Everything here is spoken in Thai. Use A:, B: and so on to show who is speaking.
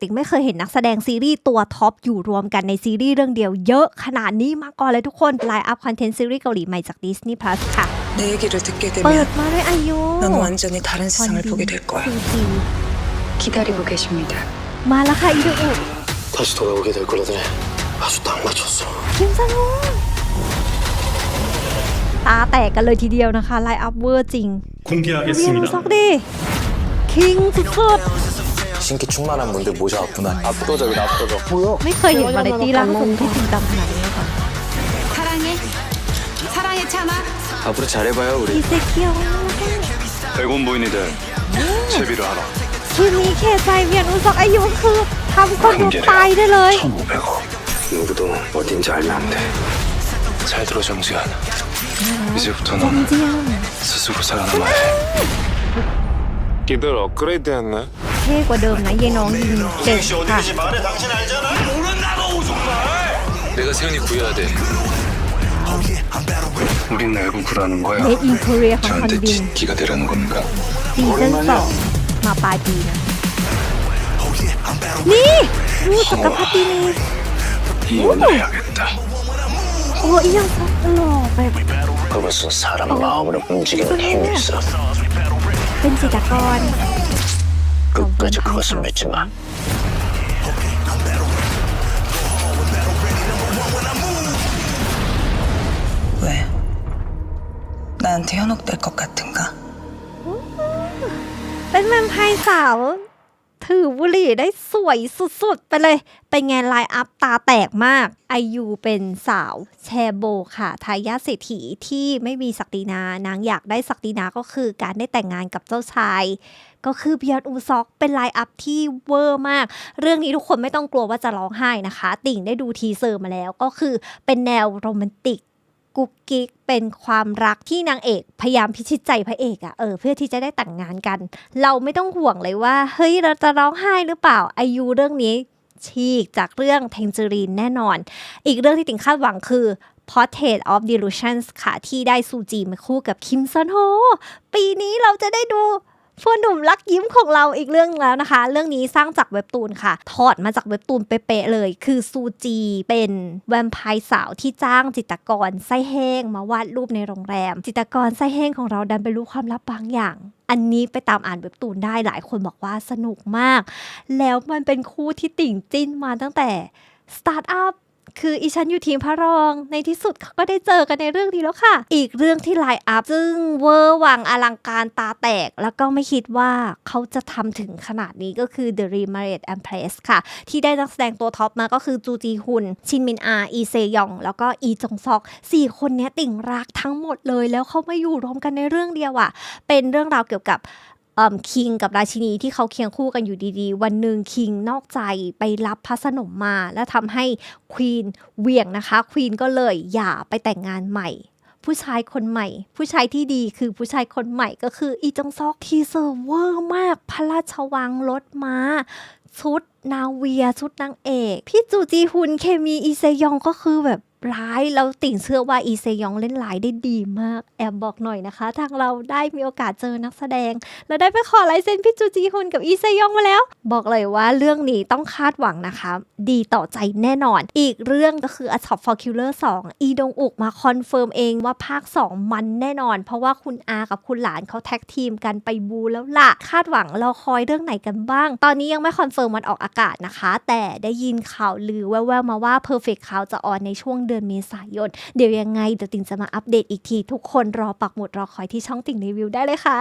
A: ติ๊กไม่เคยเห็นนักแสดงซีรีส์ตัวท็อปอยู่รวมกันในซีรีส์เรื่องเดียวเยอะขนาดนี้มาก่อนเลยทุกคนไลน์อัพคอนเทนต์ซีรีส์เกาหลีใหม่จาก Disney Plus ค่ะ
B: 내 얘기를 듣게
A: เปิด
B: 되면
A: มาด้วยอายุ
B: 넌 완전히 다른
A: คอน
B: 세상을
A: บิน
B: 보게 될 거야.
A: ซูจี
C: 기다리고 계십니다.
A: มาแล้วค่ะอีดูอุ
D: 다시 돌아오게 될 거라더니 아주 딱 맞췄어.
A: คิมซังฮงตาแตกกันเลยทีเดียวนะคะไลน์อัพเวอร์จริงเรียนรู้ซอก
E: 공개하겠습니다.
A: ดิคิงสุด
D: 신기 충만한 분들 모셔왔구나. 압도적이다, 압도적. 뭐야?
A: ๆไม่เคยเห็นวาไรตี้ร่างทรงที่จริงจังขนาดนี้มาก่อน
C: 사랑해. 사랑해 참아.
D: 앞으로 잘해봐요,
A: อี
D: 우리.
A: เซเคียว
E: 백원 부인이들 채비를 하라.
A: ทีมนี้เคใจเวียนอุซอกอายุคือทำคนดูตายได้เลย
E: 1,500원.
D: 누구도 어딘지 알면 안 돼. 잘 들어, 정지현.
A: จ
D: 이제부터는
A: งเจียง
D: 스스로 살아남아야 해.
F: 기들 업그레이드 했네.
A: เท่กว่าเดิมนะเยายน้องยิงเก่งค่ะ
E: 말해 당신 알잖아. 모른다고 정말.
D: 내가 세훈이 구해야 돼.
E: 우린 날고 구라는
A: เม
E: 거야.
A: ดอินโคเรียของคอน
D: 저한테
A: บิน
D: 기가 되라는 겁니까?
A: ซีซั่นสองมาปลายปีนะ นี่ดูจักรพรรดินี
E: 이혼해야겠다.
A: โอ้ยยังซักหล่อแบบ
D: 그것은 사람 마음을 움직이는 힘이 있어.
A: เป็นจิตรกร
D: 끝까지 그것을 믿지 마.
B: 왜? 나한테 현혹될 것 같은가?
A: เป็นแวมไพร์สาว ถือบุหรี่ได้สวยสุดๆ ไปเลยเป็นไงไลน์อัพตาแตกมากไอยูเป็นสาวแชโบค่ะทายาทเศรษฐีที่ไม่มีศักดินานางอยากได้ศักดินาก็คือการได้แต่งงานกับเจ้าชาย ก็คือเบียร์อูซอกเป็นไลน์อัพที่เวอร์มาก เรื่องนี้ทุกคนไม่ต้องกลัวว่าจะร้องไห้นะคะ ติ่งได้ดูทีเซอร์มาแล้วก็คือเป็นแนวโรแมนติก กุ๊กกิ๊กเป็นความรักที่นางเอกพยายามพิชิตใจพระเอกอะเออเพื่อที่จะได้แต่งงานกัน เราไม่ต้องห่วงเลยว่า เฮ้ยเราจะร้องไห้หรือเปล่าอายุเรื่องนี้ฉีกจากเรื่อง t a n g e r i n e แน่นอน อีกเรื่องที่ติ่งคาดหวังคือ Portrait of Delusions ค่ะ ที่ได้ซูจีมาคู่กับคิมซอนโฮปีนี้เราจะได้ดู พื่อนหนุ่มรักยิ้มของเราอีกเรื่องแล้วนะคะ เรื่องนี้สร้างจากเว็บตูนค่ะ ถอดมาจากเว็บตูนเป๊ะเลย คือซูจีเป็นแวมไพร์สาวที่จ้างจิตกรไส้แห้งมาวาดรูปในโรงแรม จิตกรไส้แห้งของเราดันไปรู้ความลับบางอย่างอันนี้ไปตามอ่านเว็บตูนได้หลายคนบอกว่าสนุกมาก แล้วมันเป็นคู่ที่ติ่งจิ้นมาตั้งแต่สตาร์ทอัพ คืออีฉันอยู่ทีมพระรอง ในที่สุดเขาก็ได้เจอกันในเรื่องนี้แล้วค่ะ อีกเรื่องที่ไลน์อัพซึ่งเวอร์วังอลังการตาแตก แล้วก็ไม่คิดว่าเขาจะทำถึงขนาดนี้ก็คือ The Remarried and Place ค่ะ ที่ได้นักแสดงตัวท็อปมาก็คือจูจีฮุน ชินมินอา อีเซยอง แล้วก็อีจงซอกสี่คนนี้ติ่งรักทั้งหมดเลย แล้วเขามาอยู่รวมกันในเรื่องเดียวอะเป็นเรื่องราวเกี่ยวกับ คิงกับราชินีที่เขาเคียงคู่กันอยู่ดีๆ วันหนึ่งคิงนอกใจไปรับพระสนมมา แล้วทำให้ควีนเวียงนะคะควีนก็เลยหย่าไปแต่งงานใหม่ ผู้ชายคนใหม่ ผู้ชายที่ดีคือผู้ชายคนใหม่ก็คืออีจงซอกทีเซอร์เวอร์มาก พระราชวังรถม้าชุดนาเวียชุดนางเอก พี่จูจีฮุนเคมีอีเซยองก็คือแบบ ร้ายแล้วติ่งเชื่อว่าอีเซยองเล่นร้ายได้ดีมาก แอบบอกหน่อยนะคะ ทางเราได้มีโอกาสเจอนักแสดงแล้วได้ไปขอลายเซ็นพี่จูจีฮุนกับอีเซยองมาแล้ว บอกเลยว่าเรื่องนี้ต้องคาดหวังนะคะ ดีต่อใจแน่นอน อีกเรื่องก็คือ A Shop for Killer 2 อีดงอุกมาคอนเฟิร์มเองว่าภาค 2 มันแน่นอน เพราะว่าคุณอากับคุณหลานเขาแท็กทีมกันไปบูแล้วล่ะคาดหวังรอคอยเรื่องไหนกันบ้าง ตอนนี้ยังไม่คอนเฟิร์มวันออกอากาศนะคะ แต่ได้ยินข่าวลือแว่วๆมาว่า Perfect Cloud จะออนในช่วงเดือนเมษายน เดี๋ยวยังไงเดี๋ยวติงจะมาอัปเดตอีกที ทุกคนรอปักหมุดรอคอยที่ช่องติ่งรีวิวได้เลยค่ะ